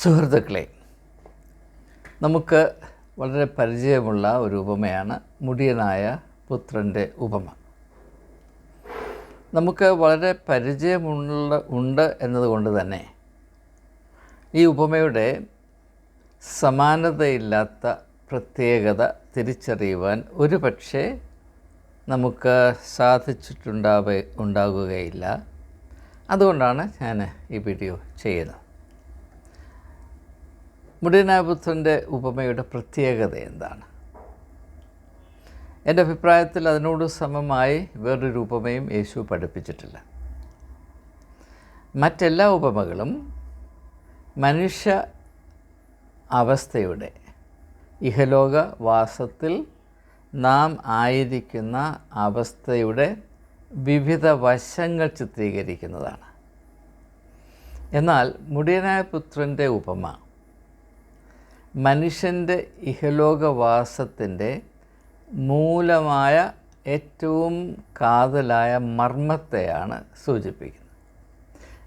സുഹൃത്തുക്കളെ നമുക്ക് വളരെ പരിചയമുള്ള ഒരു ഉപമയാണ് മുടിയനായ പുത്രന്റെ ഉപമ. നമുക്ക് വളരെ പരിചയമുള്ള ഉണ്ട് എന്നതുകൊണ്ട് തന്നെ ഈ ഉപമയുടെ സമാനതയില്ലാത്ത പ്രത്യേകത തിരിച്ചറിയുവാൻ ഒരു പക്ഷേ നമുക്ക് സാധിച്ചിട്ടുണ്ടാവ ഉണ്ടാകുകയില്ല. അതുകൊണ്ടാണ് ഞാൻ ഈ വീഡിയോ ചെയ്യുന്നത്. മുടിയനാപുത്രന്റെ ഉപമയുടെ പ്രത്യേകത എന്താണ്? എന്റെ അഭിപ്രായത്തിൽ അതിനോട് സമമായി വേറൊരു ഉപമയും യേശു പഠിപ്പിച്ചിട്ടില്ല. മറ്റെല്ലാ ഉപമകളും മനുഷ്യ അവസ്ഥയുടെ ഇഹലോക വാസത്തിൽ നാം ആയിരിക്കുന്ന അവസ്ഥയുടെ വിവിധ വശങ്ങൾ ചിത്രീകരിക്കുന്നതാണ്. എന്നാൽ മുടിയനായ പുത്രന്റെ ഉപമ മനുഷ്യന്റെ ഇഹലോകവാസത്തിന്റെ മൂലമായ ഏറ്റവും കാതലായ മർമ്മത്തെയാണ് സൂചിപ്പിക്കുന്നത്.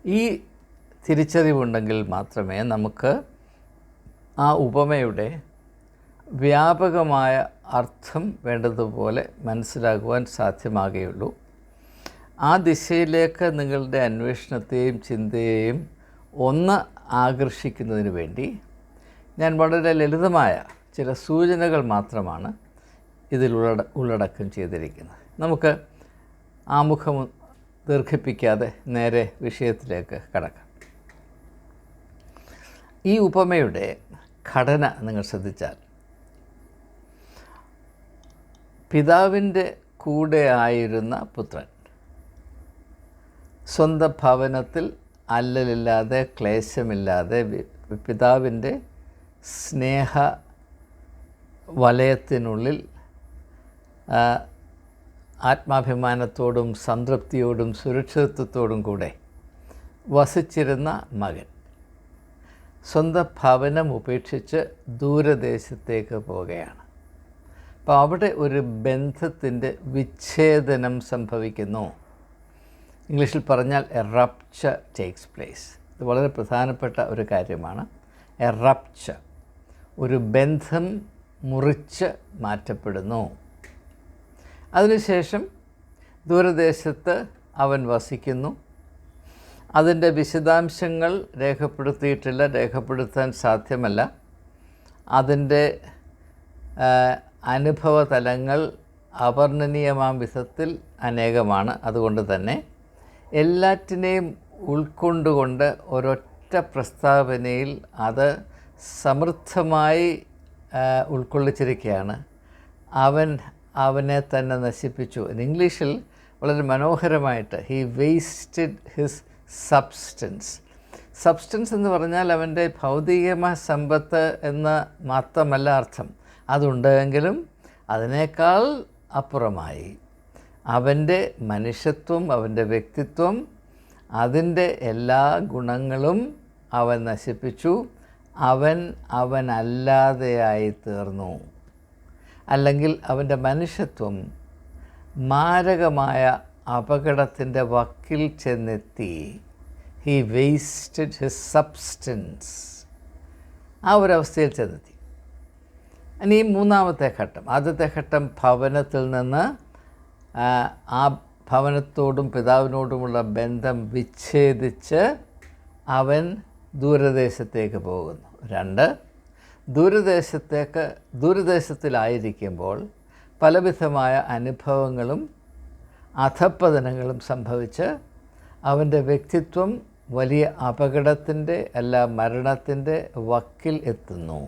ഈ തിരിച്ചറിവുണ്ടെങ്കിൽ മാത്രമേ നമുക്ക് ആ ഉപമയുടെ വ്യാപകമായ അർത്ഥം വേണ്ടതുപോലെ മനസ്സിലാക്കുവാൻ സാധ്യമാകുകയുള്ളൂ. ആ ദിശയിലേക്ക് നിങ്ങളുടെ അന്വേഷണത്തെയും ചിന്തയെയും ഒന്ന് ആകർഷിക്കുന്നതിന് വേണ്ടി ഞാൻ വളരെ ലളിതമായ ചില സൂചനകൾ മാത്രമാണ് ഇതിൽ ഉള്ളട ഉള്ളടക്കം ചെയ്തിരിക്കുന്നത്. നമുക്ക് ആമുഖം ദീർഘിപ്പിക്കാതെ നേരെ വിഷയത്തിലേക്ക് കടക്കാം. ഈ ഉപമയുടെ ഘടന നിങ്ങൾ ശ്രദ്ധിച്ചാൽ പിതാവിന്റെ കൂടെ ആയിരുന്ന പുത്രൻ സ്വന്തം ഭവനത്തിൽ അല്ലലില്ലാതെ ക്ലേശമില്ലാതെ പിതാവിന്റെ സ്നേഹ വലയത്തിനുള്ളിൽ ആത്മാഭിമാനത്തോടും സംതൃപ്തിയോടും സുരക്ഷിതത്വത്തോടും കൂടെ വസിച്ചിരുന്ന മകൻ. സ്വന്തം ഭവനം ഉപേക്ഷിച്ച് ദൂരദേശത്തേക്ക് പോവുകയാണ്. അപ്പോൾ അവിടെ ഒരു ബന്ധത്തിന്റെ വിച്ഛേദനം സംഭവിക്കുന്നു. ഇംഗ്ലീഷിൽ പറഞ്ഞാൽ എ റപ്ചർ ടേക്സ് പ്ലേസ് ഇത് വളരെ പ്രധാനപ്പെട്ട ഒരു കാര്യമാണ്. എ റപ്ചർ ഒരു ബന്ധം മുറിച്ച് മാറ്റപ്പെടുന്നു. അതിനുശേഷം ദൂരദേശത്ത് അവൻ വസിക്കുന്നു. അതിന്റെ വിശദാംശങ്ങൾ രേഖപ്പെടുത്തിയിട്ടില്ല രേഖപ്പെടുത്താൻ സാധ്യമല്ല. അതിന്റെ അനുഭവ തലങ്ങൾ അവർണനീയമാം വിധത്തിൽ അനേകമാണ്. അതുകൊണ്ട് തന്നെ എല്ലാറ്റിനെയും ഉൾക്കൊണ്ടുകൊണ്ട് ഒരൊറ്റ പ്രസ്താവനയിൽ അത് സമൃദ്ധമായി ഉൾക്കൊള്ളിച്ചിരിക്കുകയാണ് അവൻ അവനെ തന്നെ നശിപ്പിച്ചു. ഇംഗ്ലീഷിൽ വളരെ മനോഹരമായിട്ട് he wasted his substance substance എന്ന് പറഞ്ഞാൽ അവന്റെ ഭൗതികമായ സമ്പത്ത് എന്ന് മാത്രമല്ല അർത്ഥം. അതുണ്ടെങ്കിലും അതിനേക്കാൾ അപ്പുറമായി. അവന്റെ മനുഷ്യത്വം അവന്റെ വ്യക്തിത്വം അതിന്റെ എല്ലാ ഗുണങ്ങളും അവൻ നശിപ്പിച്ചു. അവൻ അവനല്ലാതെയായി തീർന്നു അല്ലെങ്കിൽ അവന്റെ മനുഷ്യത്വം മാരകമായ അപകടത്തിന്റെ വക്കിൽ ചെന്നെത്തി. ഹി വേസ്റ്റഡ് ഹിസ് സബ്സ്റ്റൻസ് ആ ഒരവസ്ഥയിൽ ചെന്നെത്തി. ഇനി മൂന്നാമത്തെ ഘട്ടം. ആദ്യത്തെ ഘട്ടം ഭവനത്തിൽ നിന്ന് ആ ഭവനത്തോടും പിതാവിനോടുമുള്ള ബന്ധം വിച്ഛേദിച്ച് അവൻ ദൂരദേശത്തേക്ക് പോകുന്നു. രണ്ട് ദൂരദേശത്തേക്ക് ദൂരദേശത്തിലായിരിക്കുമ്പോൾ പലവിധമായ അനുഭവങ്ങളും അധപ്പതനങ്ങളും സംഭവിച്ച് അവന്റെ വ്യക്തിത്വം വലിയ അപകടത്തിന്റെ അല്ല മരണത്തിന്റെ വക്കിൽ എത്തുന്നു.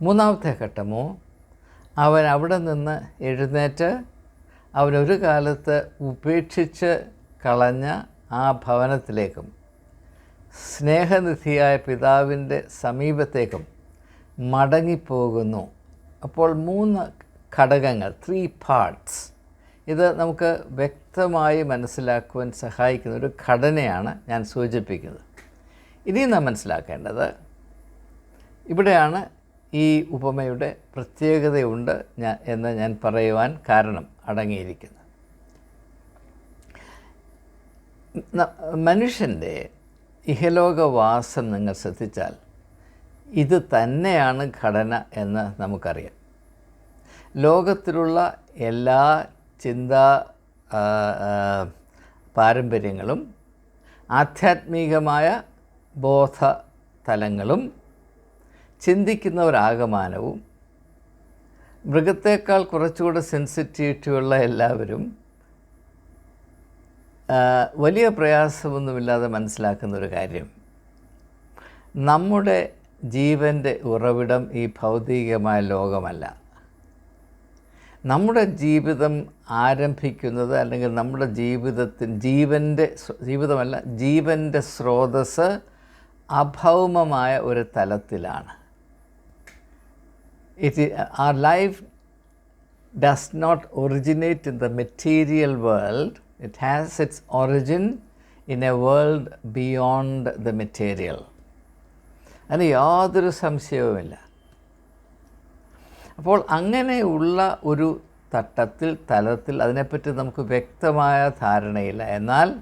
മൂന്നാമത്തെ ഘട്ടമോ അവൻ അവിടെ നിന്ന് എഴുന്നേറ്റ് അവനൊരു കാലത്ത് ഉപേക്ഷിച്ച് കളഞ്ഞ ആ ഭവനത്തിലേക്കും സ്നേഹനിധിയായ പിതാവിന്റെ സമീപത്തേക്കും മടങ്ങിപ്പോകുന്നു. അപ്പോൾ മൂന്ന് ഘടകങ്ങൾ ത്രീ പാർട്സ് ഇത് നമുക്ക് വ്യക്തമായി മനസ്സിലാക്കുവാൻ സഹായിക്കുന്ന ഒരു ഘടനയാണ് ഞാൻ സൂചിപ്പിക്കുന്നത്. ഇനിയും നാം മനസ്സിലാക്കേണ്ടത് ഇവിടെയാണ് ഈ ഉപമയുടെ പ്രത്യേകതയുണ്ട് ഞാൻ എന്ന് ഞാൻ പറയുവാൻ കാരണം അടങ്ങിയിരിക്കുന്നത്. മനുഷ്യന്റെ ഇഹലോകവാസം നിങ്ങൾ ശ്രദ്ധിച്ചാൽ ഇത് തന്നെയാണ് ഘടന എന്ന് നമുക്കറിയാം. ലോകത്തിലുള്ള എല്ലാ ചിന്താ പാരമ്പര്യങ്ങളും ആധ്യാത്മികമായ ബോധ തലങ്ങളും ചിന്തിക്കുന്ന ഒരാകമാനവും മൃഗത്തേക്കാൾ കുറച്ചുകൂടെ സെൻസിറ്റിവിറ്റിയുള്ള എല്ലാവരും വലിയ പ്രയാസമൊന്നുമില്ലാതെ മനസ്സിലാക്കുന്ന ഒരു കാര്യം. നമ്മുടെ ജീവന്റെ ഉറവിടം ഈ ഭൗതികമായ ലോകമല്ല. നമ്മുടെ ജീവിതം ആരംഭിക്കുന്നത് അല്ലെങ്കിൽ നമ്മുടെ ജീവിതത്തിൽ ജീവന്റെ ജീവിതമല്ല ജീവന്റെ സ്രോതസ് അഭൗമമായ ഒരു തലത്തിലാണ്. It our life does not originate in the material world, it has its origin in a world beyond the material. അതിന് യാതൊരു സംശയവുമില്ല. അപ്പോൾ അങ്ങനെയുള്ള ഒരു തട്ടത്തിൽ തലത്തിൽ അതിനെപ്പറ്റി നമുക്ക് വ്യക്തമായ ധാരണയില്ല. എന്നാൽ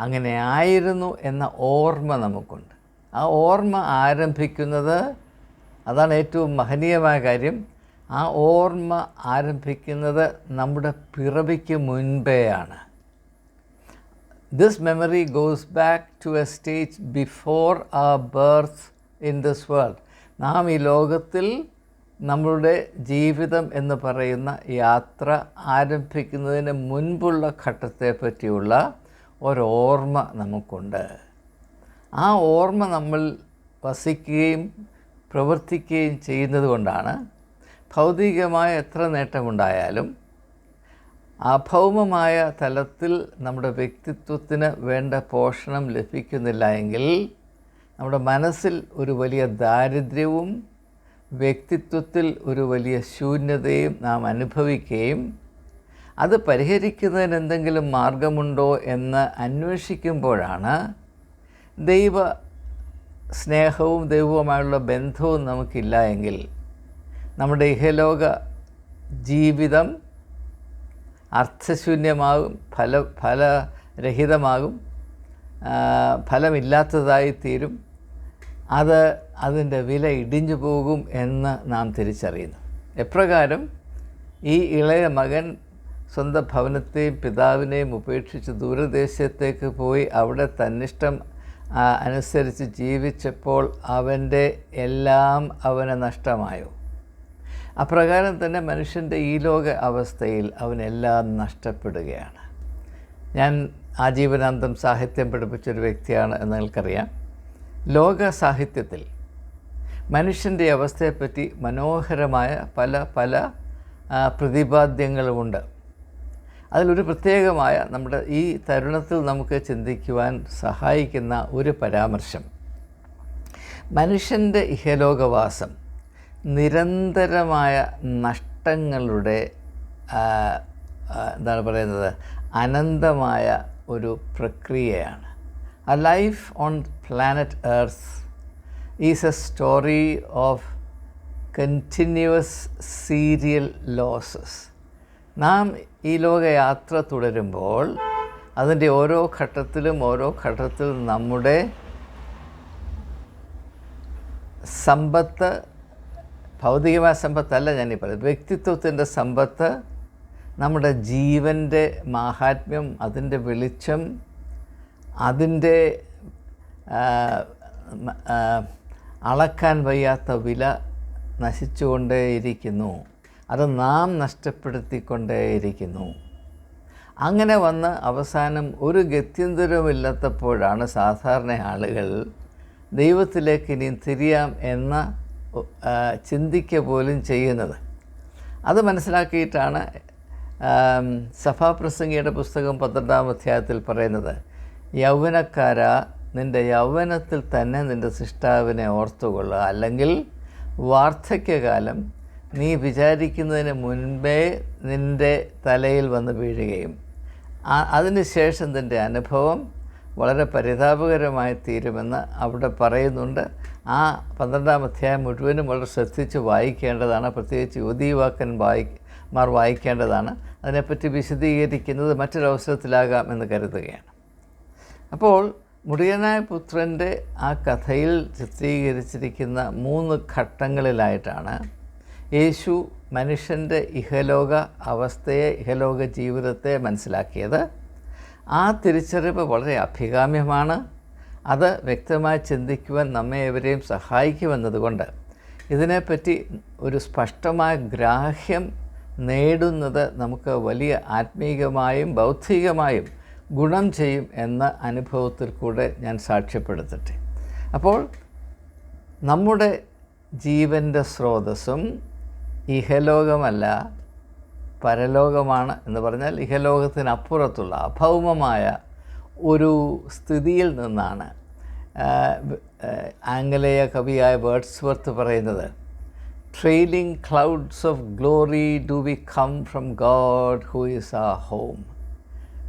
അങ്ങനെ ആയിരുന്നു എന്ന ഓർമ്മ നമുക്കുണ്ട്. ആ ഓർമ്മ ആരംഭിക്കുന്നത് അതാണ് ഏറ്റവും മഹനീയമായ കാര്യം. ആ ഓർമ്മ ആരംഭിക്കുന്നത് നമ്മുടെ പിറവിക്ക് മുൻപേയാണ്. This memory goes back to a stage before our birth in this world. നാം ഈ ലോകത്തിൽ നമ്മളുടെ ജീവിതം എന്ന് പറയുന്ന യാത്ര ആരംഭിക്കുന്നതിന് മുൻപുള്ള ഘട്ടത്തെ പറ്റിയുള്ള ഒരോർമ്മ നമുക്കുണ്ട് ആ ഓർമ്മ നമ്മൾ വസിക്കുകയും പ്രവർത്തിക്കുകയും ചെയ്യുന്നത് കൊണ്ടാണ് ഭൗതികമായ എത്ര നേട്ടമുണ്ടായാലും അഭൗമമായ തലത്തിൽ നമ്മുടെ വ്യക്തിത്വത്തിന് വേണ്ട പോഷണം ലഭിക്കുന്നില്ല എങ്കിൽ നമ്മുടെ മനസ്സിൽ ഒരു വലിയ ദാരിദ്ര്യവും വ്യക്തിത്വത്തിൽ ഒരു വലിയ ശൂന്യതയും നാം അനുഭവിക്കുകയും അത് പരിഹരിക്കുന്നതിന് എന്തെങ്കിലും മാർഗമുണ്ടോ എന്ന് അന്വേഷിക്കുമ്പോഴാണ് ദൈവ സ്നേഹവും ദൈവവുമായുള്ള ബന്ധവും നമുക്കില്ല എങ്കിൽ നമ്മുടെ ഇഹലോക ജീവിതം അർത്ഥശൂന്യമാകും ഫല ഫലരഹിതമാകും ഫലമില്ലാത്തതായി തീരും. അത് അതിന്റെ വില ഇടിഞ്ഞു പോകും എന്ന് നാം തിരിച്ചറിയുന്നു. എപ്രകാരം ഈ ഇളയ മകൻ സ്വന്തം ഭവനത്തെയും പിതാവിനെയും ഉപേക്ഷിച്ച് ദൂരദേശത്തേക്ക് പോയി അവിടെ തന്നിഷ്ടം അനുസരിച്ച് ജീവിച്ചപ്പോൾ അവന്റെ എല്ലാം അവന് നഷ്ടമായോ? അപ്രകാരം തന്നെ മനുഷ്യന്റെ ഈ ലോക അവസ്ഥയിൽ അവനെല്ലാം നഷ്ടപ്പെടുകയാണ്. ഞാൻ ആജീവനാന്തം സാഹിത്യം പഠിപ്പിച്ചൊരു വ്യക്തിയാണ് എന്ന് നിങ്ങൾക്കറിയാം. ലോക സാഹിത്യത്തിൽ മനുഷ്യന്റെ അവസ്ഥയെപ്പറ്റി മനോഹരമായ പല പല പ്രതിപാദ്യങ്ങളുമുണ്ട്. അതിലൊരു പ്രത്യേകമായ നമ്മുടെ ഈ തരുണത്തിൽ നമുക്ക് ചിന്തിക്കുവാൻ സഹായിക്കുന്ന ഒരു പരാമർശം. മനുഷ്യന്റെ ഇഹലോകവാസം നിരന്തരമായ നഷ്ടങ്ങളുടെ എന്താണ് പറയുന്നത്? അനന്തമായ ഒരു പ്രക്രിയയാണ്. A life on planet Earth is a story of continuous serial losses നാം ഈ ലോകയാത്ര തുടരുമ്പോൾ അതിന്റെ ഓരോ ഘട്ടത്തിലും ഓരോ ഘട്ടത്തിലും നമ്മുടെ സമ്പത്ത് ഭൗതികമായ സമ്പത്തല്ല ഞാനീ പറയുന്നത്. വ്യക്തിത്വത്തിന്റെ സമ്പത്ത് നമ്മുടെ ജീവന്റെ മാഹാത്മ്യം അതിന്റെ വെളിച്ചം അതിന്റെ അളക്കാൻ വയ്യാത്ത വില നശിച്ചുകൊണ്ടേയിരിക്കുന്നു. അത് നാം നഷ്ടപ്പെടുത്തിക്കൊണ്ടേയിരിക്കുന്നു. അങ്ങനെ വന്ന് അവസാനം ഒരു ഗത്യന്തരവുമില്ലാത്തപ്പോഴാണ് സാധാരണ ആളുകൾ ദൈവത്തിലേക്ക് ഇനിയും തിരിയാം എന്ന ചിന്തിക്കുക പോലും ചെയ്യുന്നത്. അത് മനസ്സിലാക്കിയിട്ടാണ് സഭാപ്രസംഗിയുടെ പുസ്തകം പന്ത്രണ്ടാം അധ്യായത്തിൽ പറയുന്നത് യൗവനക്കാര നിന്റെ യൗവനത്തിൽ തന്നെ നിന്റെ സൃഷ്ടാവിനെ ഓർത്തുകൊള്ളുക. അല്ലെങ്കിൽ വാർദ്ധക്യകാലം നീ വിചാരിക്കുന്നതിന് മുൻപേ നിന്റെ തലയിൽ വന്ന് വീഴുകയും അതിനുശേഷം നിന്റെ അനുഭവം വളരെ പരിതാപകരമായി തീരുമെന്ന് അവിടെ പറയുന്നുണ്ട്. ആ പന്ത്രണ്ടാം അധ്യായം മുഴുവനും വളരെ ശ്രദ്ധിച്ച് വായിക്കേണ്ടതാണ്. പ്രത്യേകിച്ച് യുവതീവാക്കൻ വായി മാർ വായിക്കേണ്ടതാണ്. അതിനെപ്പറ്റി വിശദീകരിക്കുന്നത് മറ്റൊരവസരത്തിലാകാം എന്ന് കരുതുകയാണ്. അപ്പോൾ മുടിയനായ പുത്രന്റെ ആ കഥയിൽ ചിത്രീകരിച്ചിരിക്കുന്ന മൂന്ന് ഘട്ടങ്ങളിലായിട്ടാണ് യേശു മനുഷ്യന്റെ ഇഹലോക അവസ്ഥയെ ഇഹലോക ജീവിതത്തെ മനസ്സിലാക്കിയത്. ആ തിരിച്ചറിവ് വളരെ അഭികാമ്യമാണ്. അത് വ്യക്തമായി ചിന്തിക്കുവാൻ നമ്മെ എവരെയും സഹായിക്കുമെന്നതുകൊണ്ട് ഇതിനെപ്പറ്റി ഒരു സ്പഷ്ടമായ ഗ്രാഹ്യം നേടുന്നത് നമുക്ക് വലിയ ആത്മീകമായും ബൗദ്ധികമായും ഗുണം ചെയ്യും എന്ന അനുഭവത്തിൽ കൂടെ ഞാൻ സാക്ഷ്യപ്പെടുത്തട്ടെ. അപ്പോൾ നമ്മുടെ ജീവന്റെ സ്രോതസ്സും ഇഹലോകമല്ല പരലോകമാണ് എന്ന് പറഞ്ഞാൽ ഇഹലോകത്തിനപ്പുറത്തുള്ള അഭൗമമായ ഒരു സ്ഥിതിയിൽ നിന്നാണ് ആംഗലേയ കവിയായ വേർഡ്സ്വർത്ത് പറയുന്നത് trailing clouds of glory do we come from God who is our home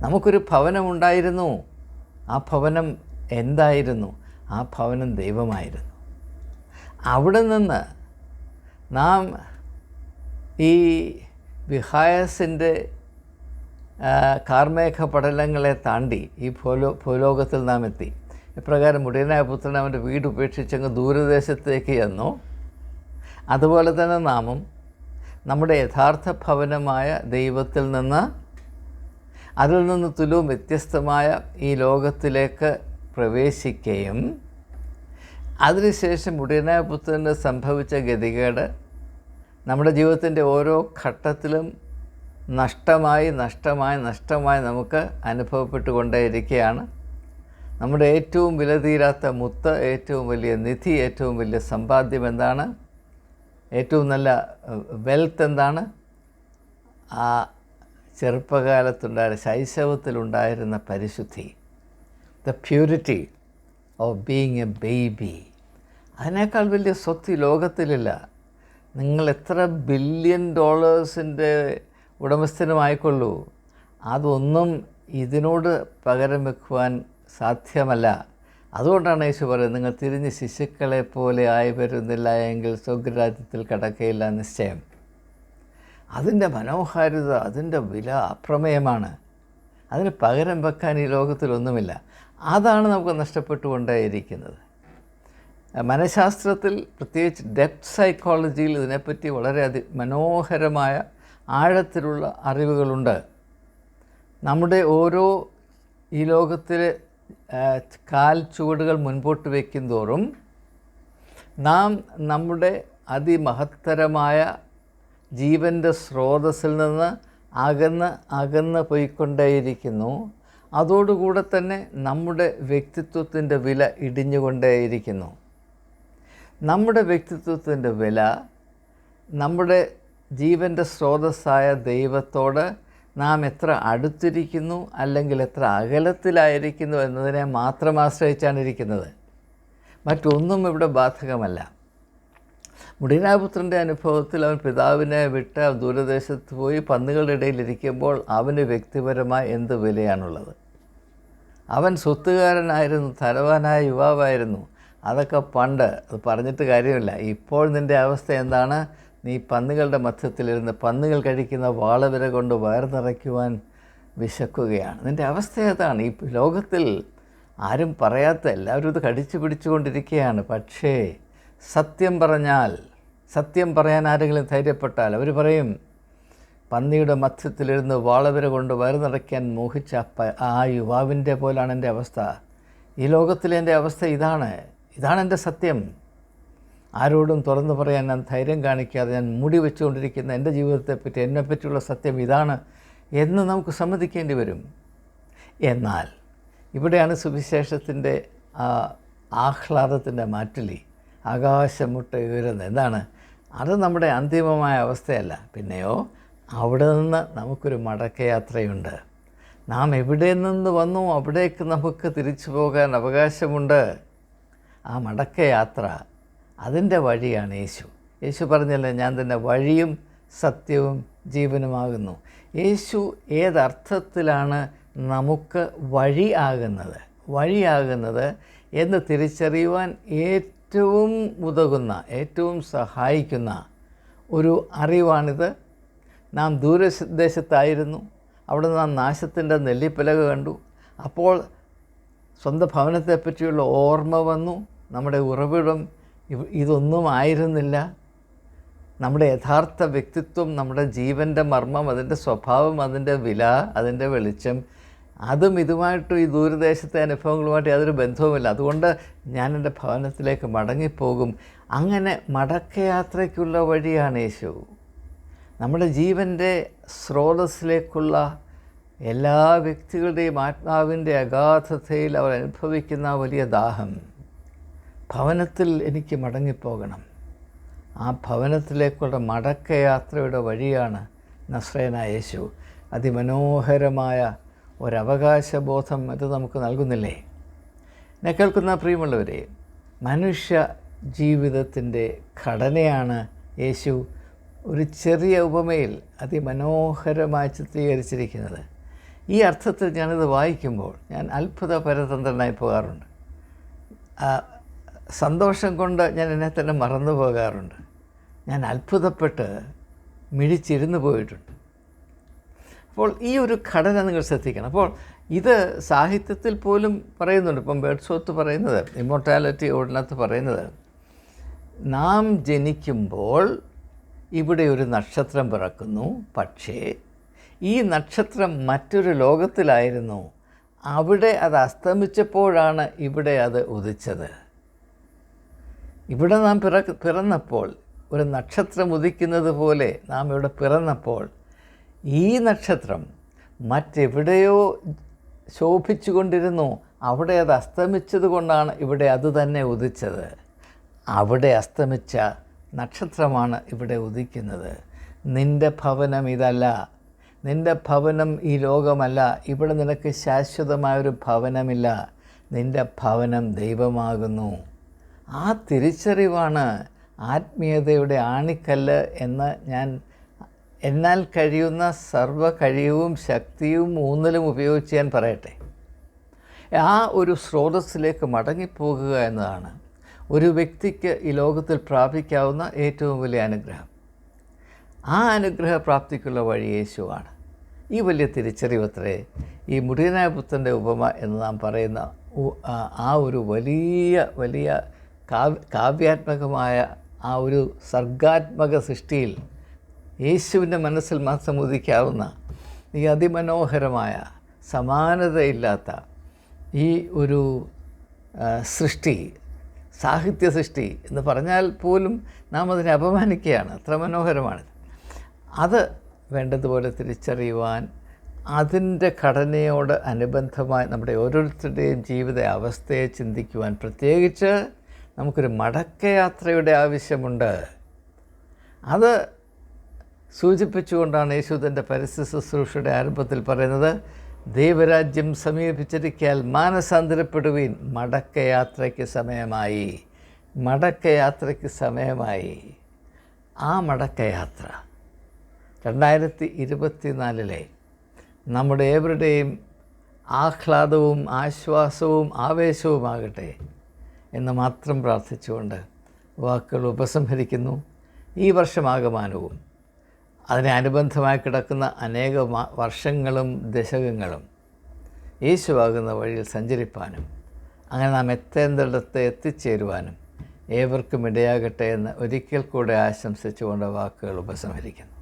നമുക്കൊരു ഭവനമുണ്ടായിരുന്നു ആ ഭവനം എന്തായിരുന്നു? ആ ഭവനം ദൈവമായിരുന്നു. അവിടെ നിന്ന് നാം ഈ വിഹായസിന്റെ കാർമേഘ പടലങ്ങളെ താണ്ടി ഈ ഭൂലോ ഭൂലോകത്തിൽ നാം എത്തി. ഇപ്രകാരം മുടിയനായ പുത്രൻ അവന്റെ വീട് ഉപേക്ഷിച്ചങ്ങ് ദൂരദേശത്തേക്ക് ചെന്നു. അതുപോലെ തന്നെ നാമം നമ്മുടെ യഥാർത്ഥ ഭവനമായ ദൈവത്തിൽ നിന്ന് അതിൽ നിന്ന് തുലവും വ്യത്യസ്തമായ ഈ ലോകത്തിലേക്ക് പ്രവേശിക്കുകയും അതിനുശേഷം മുടിയനായ പുത്രന് സംഭവിച്ച ഗതികേട് നമ്മുടെ ജീവിതത്തിന്റെ ഓരോ ഘട്ടത്തിലും നഷ്ടമായി നഷ്ടമായി നഷ്ടമായി നമുക്ക് അനുഭവപ്പെട്ടുകൊണ്ടേയിരിക്കുകയാണ്. നമ്മുടെ ഏറ്റവും വിലതീരാത്ത മുത്ത് ഏറ്റവും വലിയ നിധി ഏറ്റവും വലിയ സമ്പാദ്യം എന്താണ്? ഏറ്റവും നല്ല വെൽത്ത് എന്താണ്? ആ ചെറുപ്പകാലത്തുണ്ടായ ശൈശവത്തിലുണ്ടായിരുന്ന പരിശുദ്ധി the purity of being a baby അതിനേക്കാൾ വലിയ സ്വത്ത് ലോകത്തിലില്ല. നിങ്ങൾ എത്ര ബില്യൺ ഡോളേഴ്സിന്റെ ഉടമസ്ഥനുമായിക്കൊള്ളൂ. അതൊന്നും ഇതിനോട് പകരം വെക്കുവാൻ സാധ്യമല്ല. അതുകൊണ്ടാണ് യേശു പറയുന്നത് നിങ്ങൾ തിരിഞ്ഞ് ശിശുക്കളെ പോലെ ആയി വരുന്നില്ല എങ്കിൽ സ്വർഗരാജ്യത്തിൽ കടക്കയില്ല നിശ്ചയം. അതിന്റെ മനോഹാരിത അതിന്റെ വില അപ്രമേയമാണ്. അതിന് പകരം വെക്കാൻ ഈ ലോകത്തിലൊന്നുമില്ല അതാണ് നമുക്ക് നഷ്ടപ്പെട്ടുകൊണ്ടേയിരിക്കുന്നത്. മനഃശാസ്ത്രത്തിൽ പ്രത്യേകിച്ച് ഡെപ്ത് സൈക്കോളജിയിൽ ഇതിനെപ്പറ്റി വളരെ അതി മനോഹരമായ ആഴത്തിലുള്ള അറിവുകളുണ്ട്. നമ്മുടെ ഓരോ ഈ ലോകത്തിലെ കാൽ ചുവടുകൾ മുൻപോട്ട് വയ്ക്കും തോറും നാം നമ്മുടെ അതിമഹത്തരമായ ജീവന്റെ സ്രോതസ്സിൽ നിന്ന് അകന്ന് അകന്ന് പോയിക്കൊണ്ടേയിരിക്കുന്നു. അതോടുകൂടെ തന്നെ നമ്മുടെ വ്യക്തിത്വത്തിന്റെ വില ഇടിഞ്ഞുകൊണ്ടേയിരിക്കുന്നു. നമ്മുടെ വ്യക്തിത്വത്തിന്റെ വില നമ്മുടെ ജീവന്റെ സ്രോതസ്സായ ദൈവത്തോട് നാം എത്ര അടുത്തിരിക്കുന്നു അല്ലെങ്കിൽ എത്ര അകലത്തിലായിരിക്കുന്നു എന്നതിനെ മാത്രം ആശ്രയിച്ചാണ് ഇരിക്കുന്നത്. മറ്റൊന്നും ഇവിടെ ബാധകമല്ല. മുടിനാപുത്രന്റെ അനുഭവത്തിൽ അവൻ പിതാവിനെ വിട്ട് ദൂരദേശത്ത് പോയി പന്നുകളുടെ ഇടയിലിരിക്കുമ്പോൾ അവന് വ്യക്തിപരമായ എന്ത് വിലയാണുള്ളത്? അവൻ സ്വത്തുകാരനായിരുന്നു ധനവാനായ യുവാവായിരുന്നു. അതൊക്കെ പണ്ട്. അത് പറഞ്ഞിട്ട് കാര്യമില്ല. ഇപ്പോൾ നിന്റെ അവസ്ഥ എന്താണ്? നീ പന്നുകളുടെ മധ്യത്തിലിരുന്ന് പന്നുകൾ കഴിക്കുന്ന വാളവിര കൊണ്ട് വയർ നിറയ്ക്കുവാൻ വിശക്കുകയാണ്. നിന്റെ അവസ്ഥ അതാണ് ഈ ലോകത്തിൽ ആരും പറയാത്ത എല്ലാവരും ഇത് കടിച്ചു പിടിച്ചുകൊണ്ടിരിക്കുകയാണ്. പക്ഷേ സത്യം പറഞ്ഞാൽ സത്യം പറയാൻ ആരെങ്കിലും ധൈര്യപ്പെട്ടാൽ അവർ പറയും പന്നിയുടെ മധ്യത്തിലിരുന്ന് വാളവിര കൊണ്ട് വയർ നിറയ്ക്കാൻ മോഹിച്ച ആ യുവാവിന്റെ പോലാണ് എന്റെ അവസ്ഥ. ഈ ലോകത്തിലെ എന്റെ അവസ്ഥ ഇതാണ്. ഇതാണ് എന്റെ സത്യം. ആരോടും തുറന്നു പറയാൻ ഞാൻ ധൈര്യം കാണിക്കാതെ ഞാൻ മുടി വെച്ചുകൊണ്ടിരിക്കുന്ന എന്റെ ജീവിതത്തെപ്പറ്റി എന്നെപ്പറ്റിയുള്ള സത്യം ഇതാണ് എന്ന് നമുക്ക് സമ്മതിക്കേണ്ടി വരും. എന്നാൽ ഇവിടെയാണ് സുവിശേഷത്തിന്റെ ആ ആഹ്ലാദത്തിന്റെ മാറ്റിലി. ആകാശമുട്ട ഉയരുന്നത്. എന്താണ്? അത് നമ്മുടെ അന്തിമമായ അവസ്ഥയല്ല. പിന്നെയോ അവിടെ നിന്ന് നമുക്കൊരു മടക്കയാത്രയുണ്ട്. നാം എവിടെ നിന്ന് വന്നു അവിടേക്ക് നമുക്ക് തിരിച്ചു പോകാൻ അവകാശമുണ്ട്. ആ മടക്കയാത്ര അതിന്റെ വഴിയാണ് യേശു. യേശു പറഞ്ഞല്ലേ ഞാൻ തന്നെ വഴിയും സത്യവും ജീവനുമാകുന്നു. യേശു ഏതർത്ഥത്തിലാണ് നമുക്ക് വഴി ആകുന്നത്? വഴിയാകുന്നത് എന്ന് തിരിച്ചറിയുവാൻ ഏറ്റവും ഉതകുന്ന ഏറ്റവും സഹായിക്കുന്ന ഒരു അറിവാണിത്. നാം ദൂരദേശത്തായിരുന്നു. അവിടെ നാം നാശത്തിന്റെ നെല്ലിപ്പലക കണ്ടു. അപ്പോൾ സ്വന്തം ഭവനത്തെപ്പറ്റിയുള്ള ഓർമ്മ വന്നു. നമ്മുടെ ഉറവിടം ഇതൊന്നും ആയിരുന്നില്ല. നമ്മുടെ യഥാർത്ഥ വ്യക്തിത്വം നമ്മുടെ ജീവന്റെ മർമ്മം അതിന്റെ സ്വഭാവം അതിന്റെ വില അതിന്റെ വെളിച്ചം അതും ഇതുമായിട്ടും ഈ ദൂരദേശത്തെ അനുഭവങ്ങളുമായിട്ട് യാതൊരു ബന്ധവുമില്ല. അതുകൊണ്ട് ഞാൻ എന്റെ ഭവനത്തിലേക്ക് മടങ്ങിപ്പോകും. അങ്ങനെ മടക്കയാത്രയ്ക്കുള്ള വഴിയാണ് യേശു. നമ്മുടെ ജീവന്റെ സ്രോതസ്സിലേക്കുള്ള എല്ലാ വ്യക്തികളുടെയും ആത്മാവിന്റെ അഗാധതയിൽ അവർ അനുഭവിക്കുന്ന വലിയ ദാഹം. ഭവനത്തിൽ എനിക്ക് മടങ്ങിപ്പോകണം. ആ ഭവനത്തിലേക്കുള്ള മടക്കയാത്രയുടെ വഴിയാണ് നസ്രേന യേശു. അതിമനോഹരമായ ഒരവകാശബോധം ഇത് നമുക്ക് നൽകുന്നില്ലേ? എന്നെ കേൾക്കുന്ന പ്രിയമുള്ളവരെ മനുഷ്യ ജീവിതത്തിന്റെ ഘടനയാണ് യേശു ഒരു ചെറിയ ഉപമയിൽ അതിമനോഹരമായി ചിത്രീകരിച്ചിരിക്കുന്നത്. ഈ അർത്ഥത്തിൽ ഞാനിത് വായിക്കുമ്പോൾ ഞാൻ അത്ഭുത പരതന്ത്രനായി പോകാറുണ്ട് സന്തോഷം കൊണ്ട് ഞാൻ എന്നെ തന്നെ മറന്നു പോകാറുണ്ട്. ഞാൻ അത്ഭുതപ്പെട്ട് മിഴിച്ചിരുന്നു പോയിട്ടുണ്ട്. അപ്പോൾ ഈ ഒരു ഘടന നിങ്ങൾ ശ്രദ്ധിക്കണം. അപ്പോൾ ഇത് സാഹിത്യത്തിൽ പോലും പറയുന്നുണ്ട്. ഇപ്പം ബേഡ്സോത്ത് പറയുന്നത് ഇമ്മോർട്ടാലിറ്റി ഉടനത്ത് പറയുന്നത് നാം ജനിക്കുമ്പോൾ ഇവിടെ ഒരു നക്ഷത്രം പിറക്കുന്നു. പക്ഷേ ഈ നക്ഷത്രം മറ്റൊരു ലോകത്തിലായിരുന്നു. അവിടെ അത് അസ്തമിച്ചപ്പോഴാണ് ഇവിടെ അത് ഉദിച്ചത്. ഇവിടെ നാം പിറ പിറന്നപ്പോൾ ഒരു നക്ഷത്രം ഉദിക്കുന്നത് പോലെ നാം ഇവിടെ പിറന്നപ്പോൾ ഈ നക്ഷത്രം മറ്റെവിടെയോ ശോഭിച്ചു കൊണ്ടിരുന്നു അവിടെ അത് അസ്തമിച്ചത് കൊണ്ടാണ് ഇവിടെ അത് തന്നെ ഉദിച്ചത്. അവിടെ അസ്തമിച്ച നക്ഷത്രമാണ് ഇവിടെ ഉദിക്കുന്നത്. നിന്റെ ഭവനം ഇതല്ല. നിന്റെ ഭവനം ഈ ലോകമല്ല. ഇവിടെ നിനക്ക് ശാശ്വതമായൊരു ഭവനമില്ല. നിന്റെ ഭവനം ദൈവമാകുന്നു. ആ തിരിച്ചറിവാണ് ആത്മീയതയുടെ ആണിക്കല്ല് എന്ന് ഞാൻ എന്നാൽ കഴിയുന്ന സർവ കഴിവും ശക്തിയും ഊന്നലും ഉപയോഗിച്ച് ഞാൻ പറയട്ടെ. ആ ഒരു സ്രോതസ്സിലേക്ക് മടങ്ങിപ്പോകുക എന്നതാണ് ഒരു വ്യക്തിക്ക് ഈ ലോകത്തിൽ പ്രാപിക്കാവുന്ന ഏറ്റവും വലിയ അനുഗ്രഹം. ആ അനുഗ്രഹ പ്രാപ്തിക്കുള്ള വഴി യേശുവാണ്. ഈ വലിയ തിരിച്ചറിവത്രേ ഈ മുടിയനായ പുത്രന്റെ ഉപമ എന്ന് നാം പറയുന്ന ആ- ഒരു വലിയ വലിയ കാവ്യാത്മകമായ ആ ഒരു സർഗാത്മക സൃഷ്ടിയിൽ യേശുവിന്റെ മനസ്സിൽ മാത്രം ഉദിക്കാവുന്ന ഈ അതിമനോഹരമായ സമാനതയില്ലാത്ത ഈ ഒരു സൃഷ്ടി സാഹിത്യ സൃഷ്ടി എന്ന് പറഞ്ഞാൽ പോലും നാം അതിനെ അപമാനിക്കുകയാണ്. അത്ര മനോഹരമാണ്. അത് വേണ്ടതുപോലെ തിരിച്ചറിയുവാൻ അതിന്റെ ഘടനയോട് അനുബന്ധമായി നമ്മുടെ ഓരോരുത്തരുടെയും ജീവിത അവസ്ഥയെ ചിന്തിക്കുവാൻ പ്രത്യേകിച്ച് നമുക്കൊരു മടക്കയാത്രയുടെ ആവശ്യമുണ്ട്. അത് സൂചിപ്പിച്ചുകൊണ്ടാണ് യേശു തന്റെ പരസ്യ ശുശ്രൂഷയുടെ ആരംഭത്തിൽ പറയുന്നത് ദൈവരാജ്യം സമീപിച്ചിരിക്കാൽ മാനസാന്തരപ്പെടുവീൻ. മടക്കയാത്രയ്ക്ക് സമയമായി. മടക്കയാത്രയ്ക്ക് സമയമായി. ആ മടക്കയാത്ര രണ്ടായിരത്തി ഇരുപത്തിനാലിലെ നമ്മുടെ ഏവരുടെയും ആഹ്ലാദവും ആശ്വാസവും ആവേശവുമാകട്ടെ എന്ന് മാത്രം പ്രാർത്ഥിച്ചുകൊണ്ട് വാക്കുകൾ ഉപസംഹരിക്കുന്നു. ഈ വർഷമാകമാനവും അതിനെ അനുബന്ധമായി കിടക്കുന്ന അനേക വർഷങ്ങളും ദശകങ്ങളും യേശുവാകുന്ന വഴിയിൽ സഞ്ചരിപ്പാനും അങ്ങനെ നാം എത്തേണ്ടിടത്ത് എത്തിച്ചേരുവാനും ഏവർക്കും ഇടയാകട്ടെ എന്ന് ഒരിക്കൽ കൂടെ ആശംസിച്ചുകൊണ്ട് വാക്കുകൾ ഉപസംഹരിക്കുന്നു.